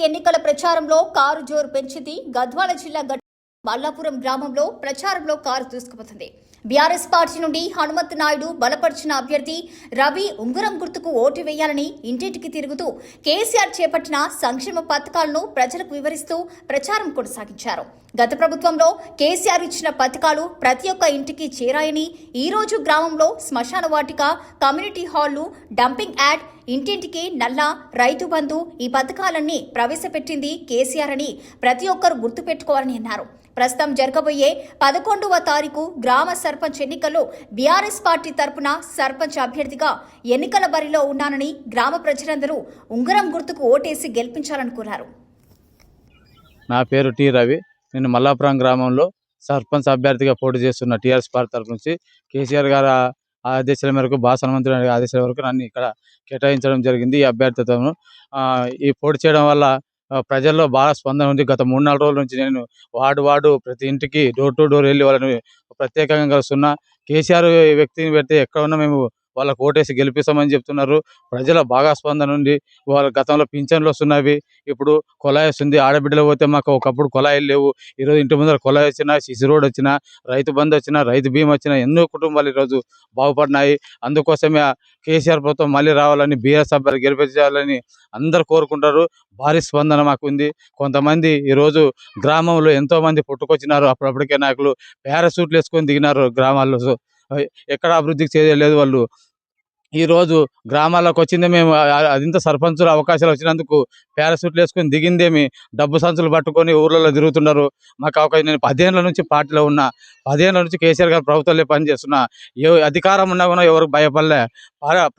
పంచాయతీ ఎన్నికల ప్రచారంలో కారు జోరు పెంచింది. గద్వాల జిల్లా మల్లాపురం గ్రామంలో ప్రచారంలో కారు దూసుకుపోతుంది. బీఆర్ఎస్ పార్టీ నుండి హనుమంత్ నాయుడు బలపరిచిన అభ్యర్థి రవి ఉంగరం గుర్తుకు ఓటు వేయాలని ఇంటింటికి తిరుగుతూ కేసీఆర్ చేపట్టిన సంక్షేమ పథకాలను ప్రజలకు వివరిస్తూ ప్రచారం కొనసాగించారు. గత ప్రభుత్వంలో కేసీఆర్ ఇచ్చిన పథకాలు ప్రతి ఒక్క ఇంటికి చేరాయని ఈ రోజు గ్రామంలో శ్మశాన వాటిక కమ్యూనిటీ హాళ్ళు డంపింగ్ యాడ్ ఇంటింటికి నల్ల రైతు బంధు ఈ పథకాలన్నీ ప్రవేశపెట్టింది కేసీఆర్ అని ప్రతి ఒక్కరు గుర్తుపెట్టుకోవాలని అన్నారు. ప్రస్తుతం జరగబోయే పదకొండవ తారీఖు గ్రామ సర్పంచ్ ఎన్నికల్లో బీఆర్ఎస్ పార్టీ తరపున సర్పంచ్ అభ్యర్థిగా ఎన్నికల బరిలో ఉన్నానని గ్రామ ప్రజలందరూ ఉంగరం గుర్తుకు ఓటేసి గెలిపించాలని కోరారు. నా పేరు టి రవి. నేను మల్లాపురం గ్రామంలో సర్పంచ్ అభ్యర్థిగా పోటీ చేస్తున్న టీఆర్ఎస్ పార్టీ తరఫు నుంచి కేసీఆర్ గారు ఆదేశాల మేరకు బాస్ హనుమంతుడి ఆదేశాల వరకు నన్ను ఇక్కడ కేటాయించడం జరిగింది ఈ అభ్యర్థిత్వము ఈ పోటీ చేయడం వల్ల ప్రజల్లో బాగా స్పందన ఉంది. గత మూడు నాలుగు రోజుల నుంచి నేను వార్డు వార్డు ప్రతి ఇంటికి డోర్ టు డోర్ వెళ్ళి వాళ్ళని ప్రత్యేకంగా కలుస్తున్నా. కేసీఆర్ వ్యక్తిని పెడితే ఎక్కడ ఉన్నా మేము వాళ్ళకు ఓటేసి గెలిపిస్తామని చెప్తున్నారు. ప్రజల బాగా స్పందన ఉంది. వాళ్ళ గతంలో పింఛన్లు వస్తున్నవి. ఇప్పుడు కొలాయి వస్తుంది. ఆడబిడ్డలు పోతే మాకు ఒకప్పుడు కొలాయిలు లేవు. ఈరోజు ఇంటి ముందర కొలాయి వచ్చినా సిసి రోడ్ వచ్చినా రైతు బంధు వచ్చినా రైతు బీమా వచ్చినా ఎన్నో కుటుంబాలు ఈరోజు బాగుపడినాయి. అందుకోసమే ఆ కేసీఆర్ ప్రభుత్వం మళ్ళీ రావాలని బీఆర్ఎస్ అభ్యర్థి గెలిపించాలని అందరు కోరుకుంటారు. భారీ స్పందన మాకు ఉంది. కొంతమంది ఈరోజు గ్రామంలో ఎంతోమంది పుట్టుకొచ్చినారు. అప్పుడప్పటికే నాయకులు పారాసూట్లు వేసుకొని దిగినారు గ్రామాల్లో. ఎక్కడ అభివృద్ధి చేయలేదు వాళ్ళు. ఈరోజు గ్రామాలకు వచ్చిందే మేము అదింత సర్పంచుల అవకాశాలు వచ్చినందుకు పారాసూట్లు వేసుకొని దిగిందేమి. డబ్బు సంచులు పట్టుకొని ఊర్లలో తిరుగుతున్నారు. మాకు అవకాశం నేను పదేళ్ళ నుంచి పార్టీలో ఉన్నా పదేళ్ళ నుంచి కేసీఆర్ గారు ప్రభుత్వంలో పనిచేస్తున్నా. ఏ అధికారం ఉన్నా కూడా ఎవరికి భయపడలే.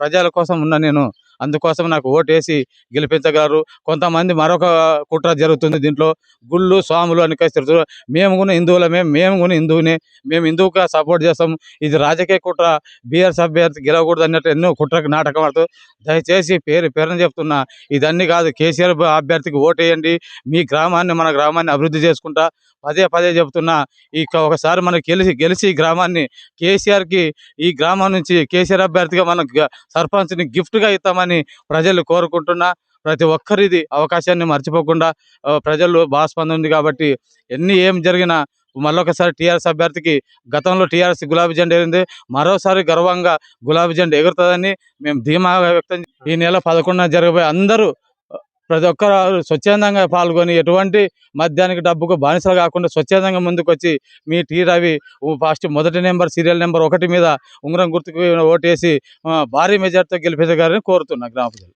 ప్రజల కోసం ఉన్నా నేను. అందుకోసం నాకు ఓటేసి గెలిపించగలరు. కొంతమంది మరొక కుట్ర జరుగుతుంది దీంట్లో. గుళ్ళు స్వాములు అని కలిసి తిరుగుతారు మేము కూడా హిందువులమే మేము కూడా హిందువునే మేము హిందువుగా సపోర్ట్ చేస్తాం ఇది రాజకీయ కుట్ర బీఆర్ఎస్ అభ్యర్థి గెలవకూడదు అన్నట్టు ఎన్నో కుట్రకు నాటకం ఆడుతూ దయచేసి పేరు పేరుని చెప్తున్నా. ఇదన్నీ కాదు కేసీఆర్ అభ్యర్థికి ఓటేయండి. మీ గ్రామాన్ని మన గ్రామాన్ని అభివృద్ధి చేసుకుంటా. పదే పదే చెప్తున్నా. ఈ ఒకసారి మనకి గెలిచి గెలిచి ఈ గ్రామాన్ని కేసీఆర్కి ఈ గ్రామం నుంచి కేసీఆర్ అభ్యర్థిగా మన సర్పంచ్ని గిఫ్ట్గా ఇస్తామని ప్రజలు కోరుకుంటున్నా. ప్రతి ఒక్కరిది అవకాశాన్ని మర్చిపోకుండా ప్రజలు బాగా ఉంది కాబట్టి ఎన్ని ఏం జరిగినా మళ్ళొకసారి టీఆర్ఎస్ అభ్యర్థికి గతంలో టీఆర్ఎస్ గులాబీ జెండా ఎగిరింది మరోసారి గర్వంగా గులాబీ జెండా ఎగురుతుందని మేము ధీమాగా వ్యక్తం ఈ నెల పదకొండున జరగబోయే అందరూ ప్రతి ఒక్కరు స్వచ్ఛందంగా పాల్గొని ఎటువంటి మద్యానికి డబ్బుకు బానిసలు కాకుండా స్వచ్ఛందంగా ముందుకొచ్చి మీ టీ రవి ఫస్ట్ మొదటి నెంబర్ సీరియల్ నెంబర్ ఒకటి మీద ఉంగరం గుర్తుకు ఓటేసి భారీ మెజార్టీతో గెలిపించగారని కోరుతున్నా గ్రామ ప్రజలు